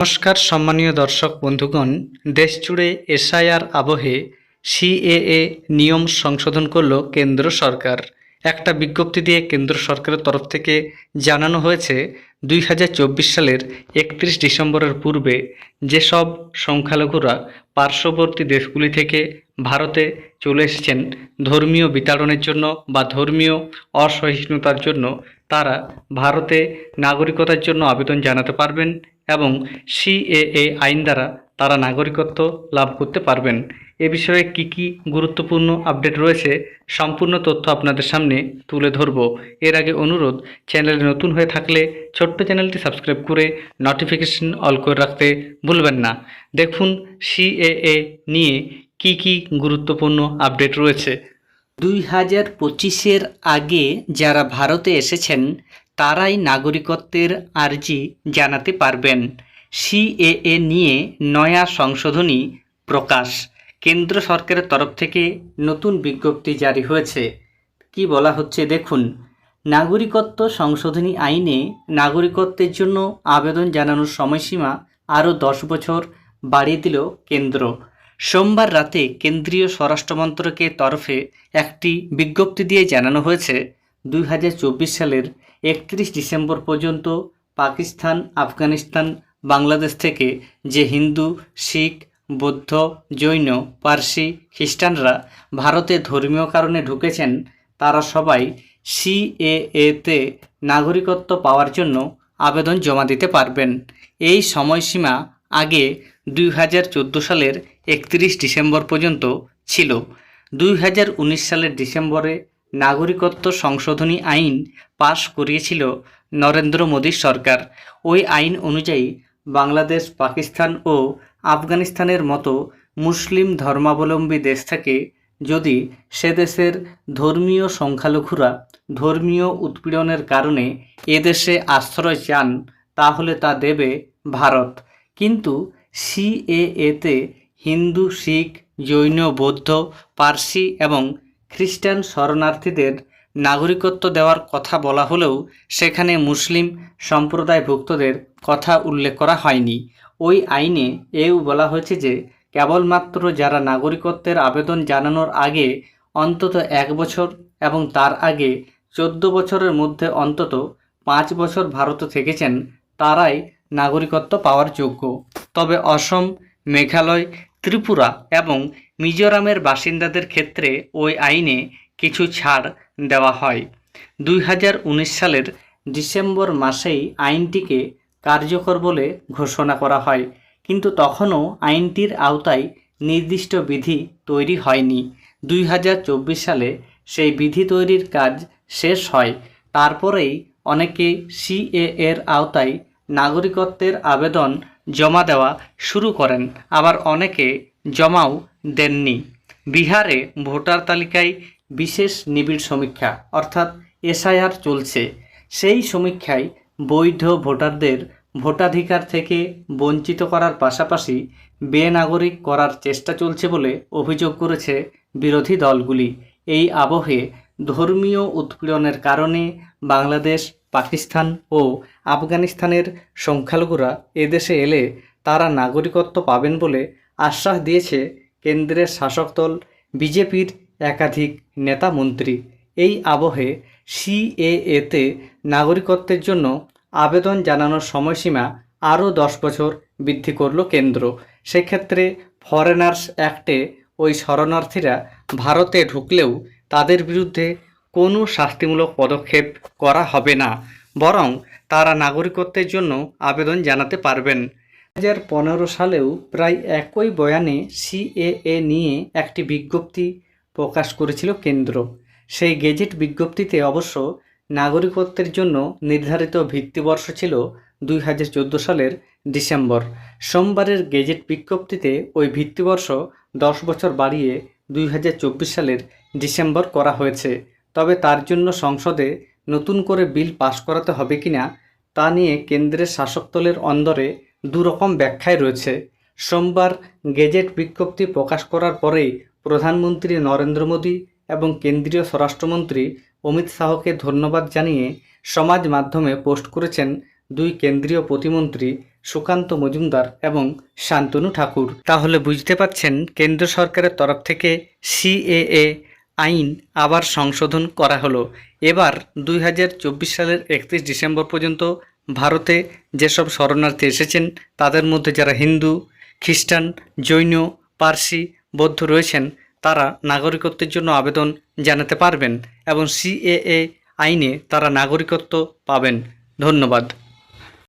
নমস্কার, সম্মানীয় দর্শক বন্ধুগণ। দেশ জুড়ে এসআইআর আবহে সিএএ নিয়ম সংশোধন করল কেন্দ্র সরকার। একটা বিজ্ঞপ্তি দিয়ে কেন্দ্র সরকারের তরফ থেকে জানানো হয়েছে, দুই হাজার চব্বিশ সালের একত্রিশ ডিসেম্বরের পূর্বে যেসব সংখ্যালঘুরা পার্শ্ববর্তী দেশগুলি থেকে ভারতে চলে এসেছেন, ধর্মীয় বিতাড়নের জন্য বা ধর্মীয় অসহিষ্ণুতার জন্য, তারা ভারতে নাগরিকতার জন্য আবেদন জানাতে পারবেন। এবং সিএএ আইন দ্বারা তারা নাগরিকত্ব লাভ করতে পারবেন। এ বিষয়ে কি কি গুরুত্বপূর্ণ আপডেট রয়েছে সম্পূর্ণ তথ্য আপনাদের সামনে তুলে ধরব। এর আগে অনুরোধ, চ্যানেলে নতুন হয়ে থাকলে ছোট্ট চ্যানেলটি সাবস্ক্রাইব করে নোটিফিকেশন অল করে রাখতে ভুলবেন না। দেখুন সিএএ নিয়ে কি কি গুরুত্বপূর্ণ আপডেট রয়েছে। দুই হাজার পঁচিশের আগে যারা ভারতে এসেছেন তারাই নাগরিকত্বের আর্জি জানাতে পারবেন। সিএএ নিয়ে নয়া সংশোধনী প্রকাশ। কেন্দ্র সরকারের তরফ থেকে নতুন বিজ্ঞপ্তি জারি হয়েছে। কি বলা হচ্ছে দেখুন, নাগরিকত্ব সংশোধনী আইনে নাগরিকত্বের জন্য আবেদন জানানোর সময়সীমা আরও দশ বছর বাড়িয়ে দিল কেন্দ্র। সোমবার রাতে কেন্দ্রীয় স্বরাষ্ট্র মন্ত্রকের তরফে একটি বিজ্ঞপ্তি দিয়ে জানানো হয়েছে, দুই হাজার চব্বিশ সালের একত্রিশ ডিসেম্বর পর্যন্ত পাকিস্তান, আফগানিস্তান, বাংলাদেশ থেকে যে হিন্দু, শিখ, বৌদ্ধ, জৈন, পার্সি খ্রিস্টানরা ভারতে ধর্মীয় কারণে ঢুকেছেন, তারা সবাই সিএএতে নাগরিকত্ব পাওয়ার জন্য আবেদন জমা দিতে পারবেন। এই সময়সীমা আগে দুই হাজার চোদ্দ সালের একত্রিশ ডিসেম্বর পর্যন্ত ছিল। দুই হাজার উনিশ সালের ডিসেম্বরে নাগরিকত্ব সংশোধনী আইন পাশ করিয়েছিল নরেন্দ্র মোদী সরকার। ওই আইন অনুযায়ী বাংলাদেশ, পাকিস্তান ও আফগানিস্তানের মতো মুসলিম ধর্মাবলম্বী দেশ থেকে যদি সে দেশের ধর্মীয় সংখ্যালঘুরা ধর্মীয় উৎপীড়নের কারণে এদেশে আশ্রয় চান, তাহলে তা দেবে ভারত। কিন্তু সিএএতে হিন্দু, শিখ, জৈন, বৌদ্ধ, পার্সি এবং খ্রিস্টান শরণার্থীদের নাগরিকত্ব দেওয়ার কথা বলা হলেও সেখানে মুসলিম সম্প্রদায়ভুক্তদের কথা উল্লেখ করা হয়নি। ওই আইনে এও বলা হয়েছে যে, কেবলমাত্র যারা নাগরিকত্বের আবেদন জানানোর আগে অন্তত এক বছর এবং তার আগে চোদ্দ বছরের মধ্যে অন্তত পাঁচ বছর ভারতে থেকেছেন, তারাই নাগরিকত্ব পাওয়ার যোগ্য। তবে অসম, মেঘালয় ত্রিপুরা এবং মিজোরামের বাসিন্দাদের ক্ষেত্রে ওই আইনে কিছু ছাড় দেওয়া হয়। দুই হাজার উনিশ সালের ডিসেম্বর মাসেই আইনটিকে কার্যকর বলে ঘোষণা করা হয়, কিন্তু তখনও আইনটির আওতায় নির্দিষ্ট বিধি তৈরি হয়নি। দুই হাজার চব্বিশ সালে সেই বিধি তৈরির কাজ শেষ হয়, তারপরেই অনেকে সিএ এর আওতায় নাগরিকত্বের আবেদন জমা দেওয়া শুরু করেন। আবার অনেকে জমাও দেননি। বিহারে ভোটার তালিকায় বিশেষ নিবিড় সমীক্ষা, অর্থাৎ এসআইআর চলছে। সেই সমীক্ষায় বৈধ ভোটারদের ভোটাধিকার থেকে বঞ্চিত করার পাশাপাশি বেনাগরিক করার চেষ্টা চলছে বলে অভিযোগ করেছে বিরোধী দলগুলি। এই আবহে ধর্মীয় উৎপীড়নের কারণে বাংলাদেশ পাকিস্তান ও আফগানিস্তানের সংখ্যালঘুরা এদেশে এলে তারা নাগরিকত্ব পাবেন বলে আশ্বাস দিয়েছে কেন্দ্রের শাসক দল, বিজেপির একাধিক নেতা মন্ত্রী। এই আবহে সিএএতে নাগরিকত্বের জন্য আবেদন জানানোর সময়সীমা আরও দশ বছর বৃদ্ধি করল কেন্দ্র। সেক্ষেত্রে ফরেনার্স অ্যাক্টে ওই শরণার্থীরা ভারতে ঢুকলেও তাদের বিরুদ্ধে কোনো শাস্তিমূলক পদক্ষেপ করা হবে না, বরং তারা নাগরিকত্বের জন্য আবেদন জানাতে পারবেন। দু হাজার পনেরো সালেও প্রায় একই বয়ানে সিএএ নিয়ে একটি বিজ্ঞপ্তি প্রকাশ করেছিল কেন্দ্র। সেই গেজেট বিজ্ঞপ্তিতে অবশ্য নাগরিকত্বের জন্য নির্ধারিত ভিত্তিবর্ষ ছিল দুই হাজার চোদ্দ সালের ডিসেম্বর। সোমবারের গেজেট বিজ্ঞপ্তিতে ওই ভিত্তিবর্ষ দশ বছর বাড়িয়ে দুই হাজার চব্বিশ সালের ডিসেম্বর করা হয়েছে। তবে তার জন্য সংসদে নতুন করে বিল পাশ করাতে হবে কিনা তা নিয়ে কেন্দ্রের শাসক দলের অন্দরে দুরকম ব্যাখ্যায় রয়েছে। সোমবার গেজেট বিজ্ঞপ্তি প্রকাশ করার পরেই প্রধানমন্ত্রী নরেন্দ্র মোদী এবং কেন্দ্রীয় স্বরাষ্ট্রমন্ত্রী অমিত শাহকে ধন্যবাদ জানিয়ে সমাজ মাধ্যমে পোস্ট করেছেন দুই কেন্দ্রীয় প্রতিমন্ত্রী সুকান্ত মজুমদার এবং শান্তনু ঠাকুর। তাহলে বুঝতে পারছেন কেন্দ্র সরকারের তরফ থেকে সিএএ আইন আবার সংশোধন করা হলো। এবার দুই হাজার চব্বিশ সালের একত্রিশ ডিসেম্বর পর্যন্ত ভারতে যেসব শরণার্থী এসেছেন, তাদের মধ্যে যারা হিন্দু, খ্রিস্টান, জৈন, পার্সি, বৌদ্ধ রয়েছেন, তারা নাগরিকত্বের জন্য আবেদন জানাতে পারবেন এবং সিএএ আইনে তারা নাগরিকত্ব পাবেন। ধন্যবাদ।